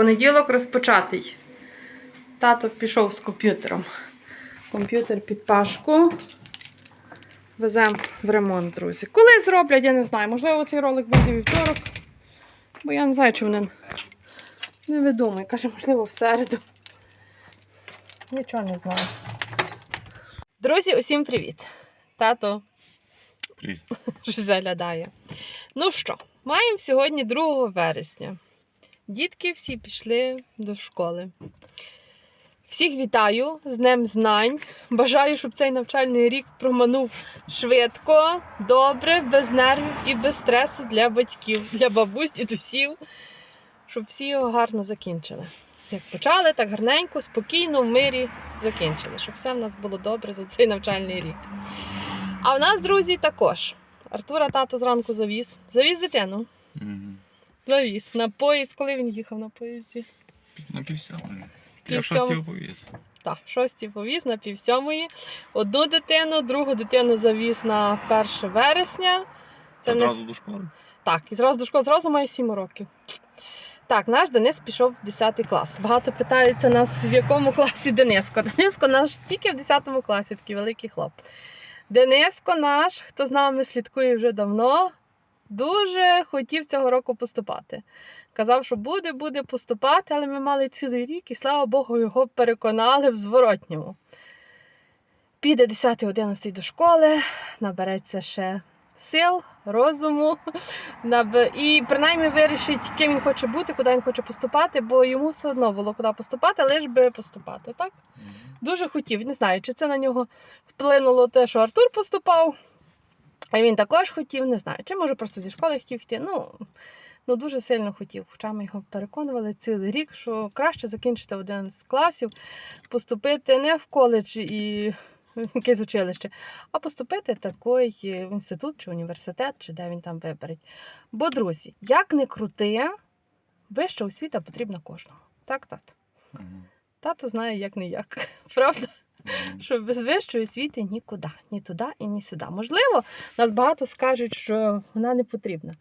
Понеділок розпочатий. Тато пішов з комп'ютером. Комп'ютер під пашку. Веземо в ремонт, друзі. Коли зроблять, я не знаю. Можливо, цей ролик вийде вівторок. Бо я не знаю, чи вони не видумає. Каже, можливо, в середу. Нічого не знаю. Друзі, усім привіт! Тато Привіт. заглядає. Ну що, маємо сьогодні 2 вересня. Дітки всі пішли до школи. Всіх вітаю з Днем Знань. Бажаю, щоб цей навчальний рік проманув швидко, добре, без нервів і без стресу для батьків, для бабусь, дідусів, щоб всі його гарно закінчили. Як почали, так гарненько, спокійно, в мирі закінчили, щоб все в нас було добре за цей навчальний рік. А в нас, друзі, також. Артура тато зранку завіз. Завіз дитину. Завіз на поїзд. Коли він їхав на поїзді? На півсьомої. Пів Я сьомої. оповіс. Так, шості повіз на пів сьомої. Одну дитину, другу дитину завіз на 1 вересня. Це не... Зразу до школи. Так, і зразу до школи, зразу має 7 років. Так, наш Денис пішов в 10 клас. Багато питаються нас, в якому класі Дениско. Дениско наш тільки в 10 класі, такий великий хлоп. Дениско наш, хто з нами слідкує вже давно, дуже хотів цього року поступати. Казав, що буде, буде поступати, але ми мали цілий рік і слава Богу, його переконали в зворотньому. Піде 10-11 до школи, набереться ще сил, розуму. І принаймні вирішить, ким він хоче бути, куди він хоче поступати, бо йому все одно було куди поступати, лиш би поступати. Так? Дуже хотів. Не знаю, чи це на нього вплинуло те, що Артур поступав, а він також хотів, не знаю. Чи може просто зі школи хотів йти. Ну, ну дуже сильно хотів. Хоча ми його переконували цілий рік, що краще закінчити 11 класів, поступити не в коледж і якесь училище, а поступити такий в інститут чи університет, чи де він там вибереть. Бо, друзі, як не крути, вища освіта потрібна кожному. Так, тато? Мгм. Тато знає, як не як. Правда? Що без вищої освіти нікуди, ні туди і ні сюди. Можливо, нас багато скажуть, що вона не потрібна.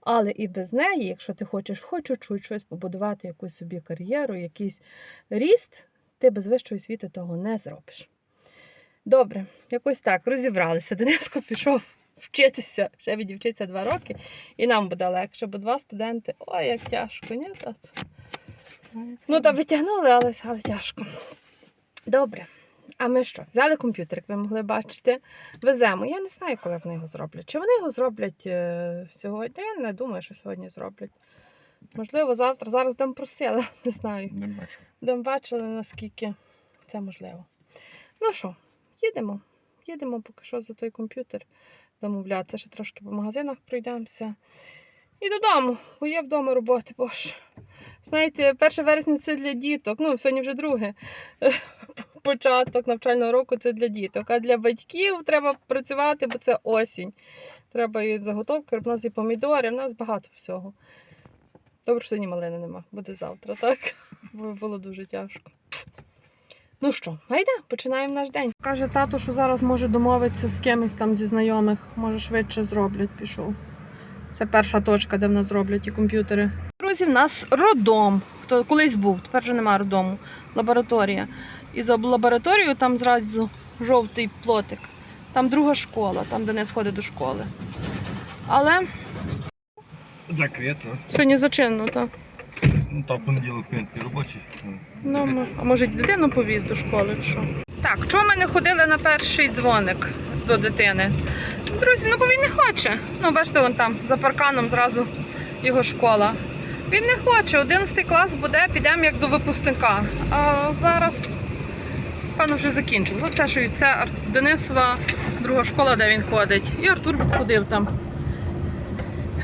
Але і без неї, якщо ти хочеш хоч чуть щось побудувати, якусь собі кар'єру, якийсь ріст, ти без вищої освіти того не зробиш. Добре, якось так розібралися. Дениско пішов вчитися, ще відівчиться два роки, і нам буде легше, бо два студенти. Ой, як тяжко, ні, тато? Ну, та витягнули, але, але тяжко. Добре. А ми що? Взяли комп'ютер, як ви могли бачити, веземо. Я не знаю, коли вони його зроблять. Чи вони його зроблять е, сьогодні? Я не думаю, що сьогодні зроблять. Можливо, завтра. Зараз дам просили, не знаю. Не бачу. Дам бачили, наскільки це можливо. Ну що, їдемо. Їдемо поки що за той комп'ютер домовлятися. Ще трошки по магазинах пройдемося. І додому, бо є вдома роботи, боже. Знаєте, 1 вересня це для діток. Ну, сьогодні вже друге. Початок навчального року це для діток. А для батьків треба працювати, бо це осінь. Треба і заготовки, в нас і помідори, в нас багато всього. Добре, що сьогодні малини нема, буде завтра, так? Бо було дуже тяжко. Ну що, гайда, починаємо наш день. Каже тато, що зараз може домовитися з кимось там зі знайомих, може швидше зроблять, пішов. Це перша точка, де в нас зроблять і комп'ютери. Друзі, в нас родом. Хто колись був, тепер вже немає родому. Лабораторія. І за лабораторією там зразу жовтий плотик. Там друга школа, там де не сходить до школи. Але Закрито. сьогодні зачинено, так. Ну, та понеділок, в принципі, робочий. Ну, а може дитину повіз до школи чи що? Так, чому ми не ходили на перший дзвоник до дитини? Друзі, ну бо він не хоче. Ну, бачите, вон там за парканом зразу його школа. Він не хоче. 11 клас буде, підемо як до випускника. А зараз, певно, вже закінчили. Оце що це Денисова друга школа, де він ходить. І Артур ходив там.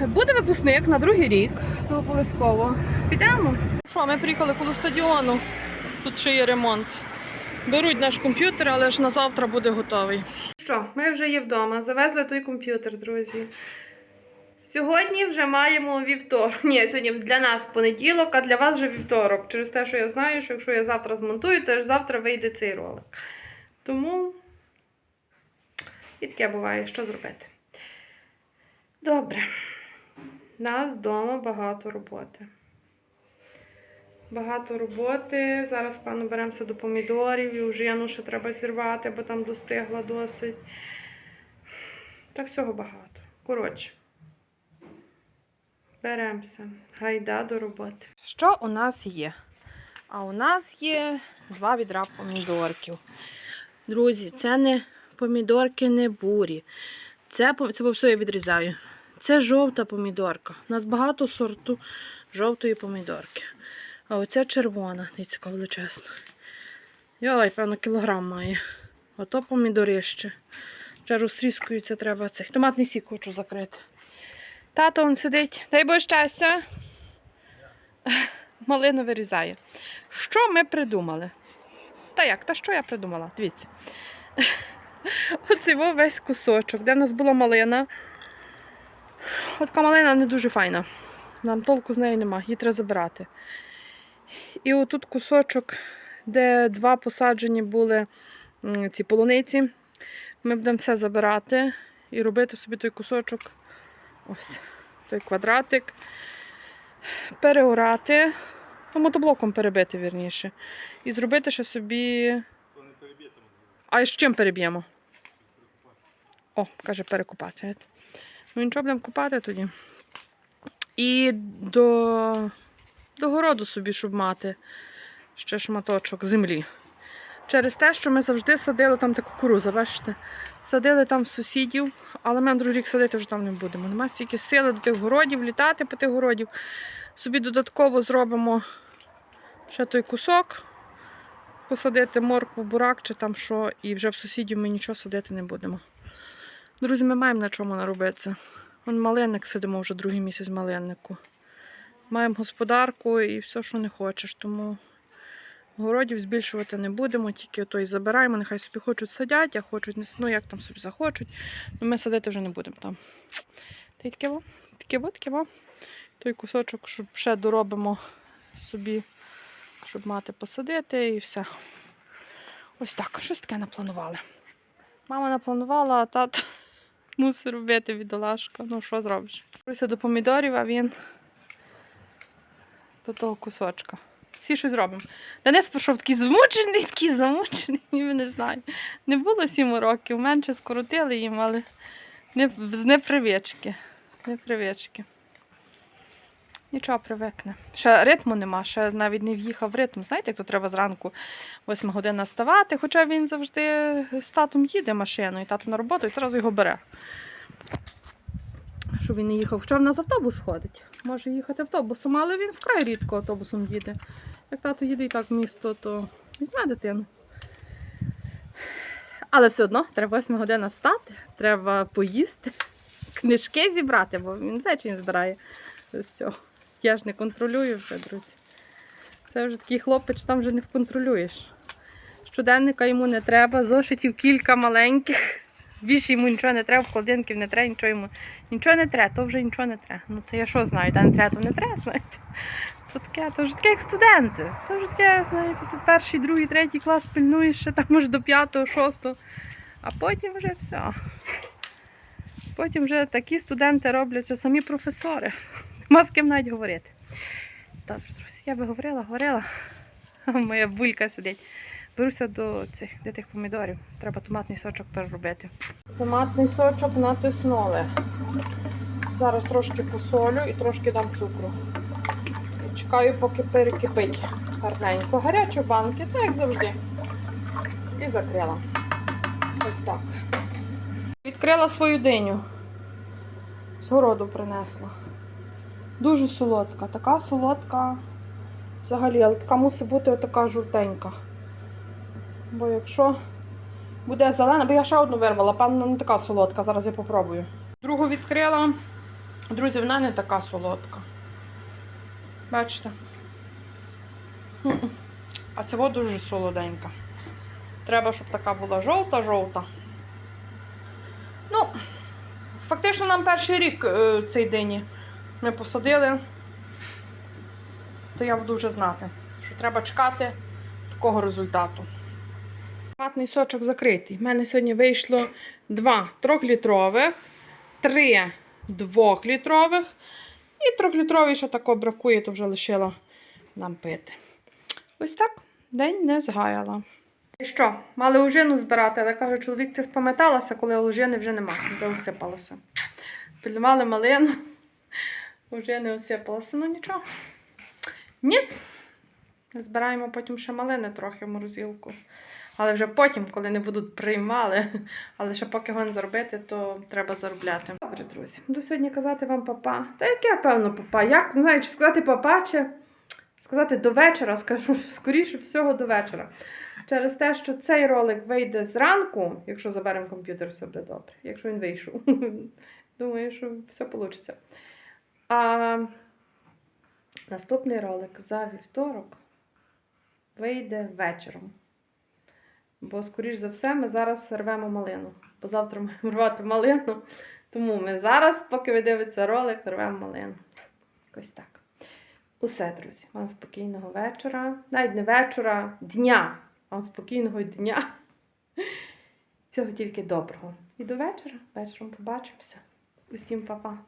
Буде випускник на другий рік, то обов'язково. Підемо. Що, ми приїхали коло стадіону. Тут ще є ремонт. Беруть наш комп'ютер, але ж на завтра буде готовий. Що, ми вже є вдома. Завезли той комп'ютер, друзі. Сьогодні вже маємо вівторок. Ні, сьогодні для нас понеділок, а для вас вже вівторок. Через те, що я знаю, що якщо я завтра змонтую, то ж завтра вийде цей ролик. Тому і таке буває, що зробити. Добре. Нас вдома багато роботи. Багато роботи. Зараз, певно, беремося до помідорів і вже Яну ще треба зірвати, бо там достигла досить. Та всього багато. Коротше. Беремося. Гайда до роботи. Що у нас є? А у нас є два відра помідорків. Друзі, це не помідорки, не бурі. Це, це все я відрізаю. Це жовта помідорка. У нас багато сорту жовтої помідорки. А оця червона, яка величезна. Йой, певно, кілограм має. Ото помідорище. Вже розтріскується, треба цих. Томатний сік хочу закрити. Тато он сидить. Дай Боже щастя. Малину вирізає. Що ми придумали? Та як? Та що я придумала? Дивіться. Оце був весь кусочок, де в нас була малина. От така малина не дуже файна. Нам толку з неї нема, її треба забирати. І отут кусочок, де два посаджені були ці полуниці. Ми будемо все забирати і робити собі той кусочок, ось той квадратик, переорати, ну, мотоблоком перебити, вірніше. І зробити ще собі. А з чим переб'ємо? О, каже, перекупати. Ну нічого будемо купати тоді. І до, до городу собі, щоб мати ще шматочок землі. Через те, що ми завжди садили там та кукуруза, бачите? Садили там в сусідів, але ми на другий рік садити вже там не будемо. Нема стільки сили до тих городів, літати по тих городів. Собі додатково зробимо ще той кусок, посадити моркву, бурак чи там що, і вже в сусідів ми нічого садити не будемо. Друзі, ми маємо на чому наробитися. Вон малинник сидимо вже другий місяць малиннику. Маємо господарку і все, що не хочеш. Тому городів збільшувати не будемо, тільки той забираємо. Нехай собі хочуть садять, а хочуть, не- ну як там собі захочуть. Ну, ми садити вже не будемо там. Та й таке во, таке во, таке во. Той кусочок, щоб ще доробимо собі, щоб мати посадити і все. Ось так, щось таке напланували. Мама напланувала, а тато мусить робити бідолашка. Ну, що зробиш? Пруся до помідорів, а він до того кусочка. Всі щось зробимо. Денис пішов такий замучений, такий замучений, ніби не знаю. Не було сім років, менше скоротили їм, але не, з непривички. Непривички. Нічого привикне. Ще ритму нема, ще навіть не в'їхав в ритм. Знаєте, як то треба зранку 8 година ставати, хоча він завжди з татом їде машиною, тато на роботу і одразу його бере. Щоб він не їхав. Хоча в нас автобус ходить. Може їхати автобусом, але він вкрай рідко автобусом їде. Як тато їде і так в місто, то візьме дитину. Але все одно треба 8 година стати, треба поїсти, книжки зібрати, бо він знає, чи він збирає з цього. Я ж не контролюю вже, друзі. Це вже такий хлопець, там вже не вконтролюєш. Щоденника йому не треба, зошитів кілька маленьких. Більше йому нічого не треба, вкладинків не треба, нічого йому. Нічого не треба, то вже нічого не треба. Ну це я що знаю, та не треба, то не треба, знаєте. То таке, то вже таке, як студенти. То вже таке, знаєте, то перший, другий, третій клас пильнуєш ще там може до п'ятого, шостого. А потім вже все. Потім вже такі студенти робляться самі професори. Нема з ким навіть говорити. Добре, друзі, я би говорила, говорила. Моя булька сидить. Беруся до цих до тих помідорів. Треба томатний сочок переробити. Томатний сочок натиснули. Зараз трошки посолю і трошки дам цукру. Чекаю, поки перекипить гарненько. Гарячі банки, так як завжди. І закрила. Ось так. Відкрила свою диню. З городу принесла. Дуже солодка. Така солодка взагалі, але така мусить бути отака жовтенька. Бо якщо буде зелена, бо я ще одну вирвала, певно, не така солодка, зараз я попробую. Другу відкрила. Друзі, вона не така солодка. Бачите? А цього дуже солоденька. Треба, щоб така була жовта-жовта. Ну, фактично нам перший рік е, цей дині ми посадили, то я буду вже знати, що треба чекати такого результату. Томатний сочок закритий. У мене сьогодні вийшло два трьохлітрових, три двохлітрових і трьохлітровий ще тако бракує, то вже лишила нам пити. Ось так, день не згаяла. І що, мали ожину збирати, але каже, чоловік, ти спам'яталася, коли ожини вже нема, де осипалося. Піднімали малину, ожини осипалося, ну нічого. Ніц. Збираємо потім ще малини трохи в морозилку. Але вже потім, коли не будуть приймали, але ще поки гон заробити, то треба заробляти. Добре, друзі, буду сьогодні казати вам папа. Та яке, певно, папа? Як не знаю, чи сказати папа, чи сказати до вечора, скажу скоріше всього до вечора. Через те, що цей ролик вийде зранку, якщо заберемо комп'ютер, все буде добре. Якщо він вийшов. Думаю, що все вийде. А наступний ролик за вівторок вийде вечором. Бо, скоріш за все, ми зараз рвемо малину. Бо завтра маємо рвати малину. Тому ми зараз, поки ви дивитеся ролик, рвемо малину. Якось так. Усе, друзі. Вам спокійного вечора. Навіть не вечора, дня. Вам спокійного дня. Всього тільки доброго. І до вечора. Вечором побачимося. Усім па-па.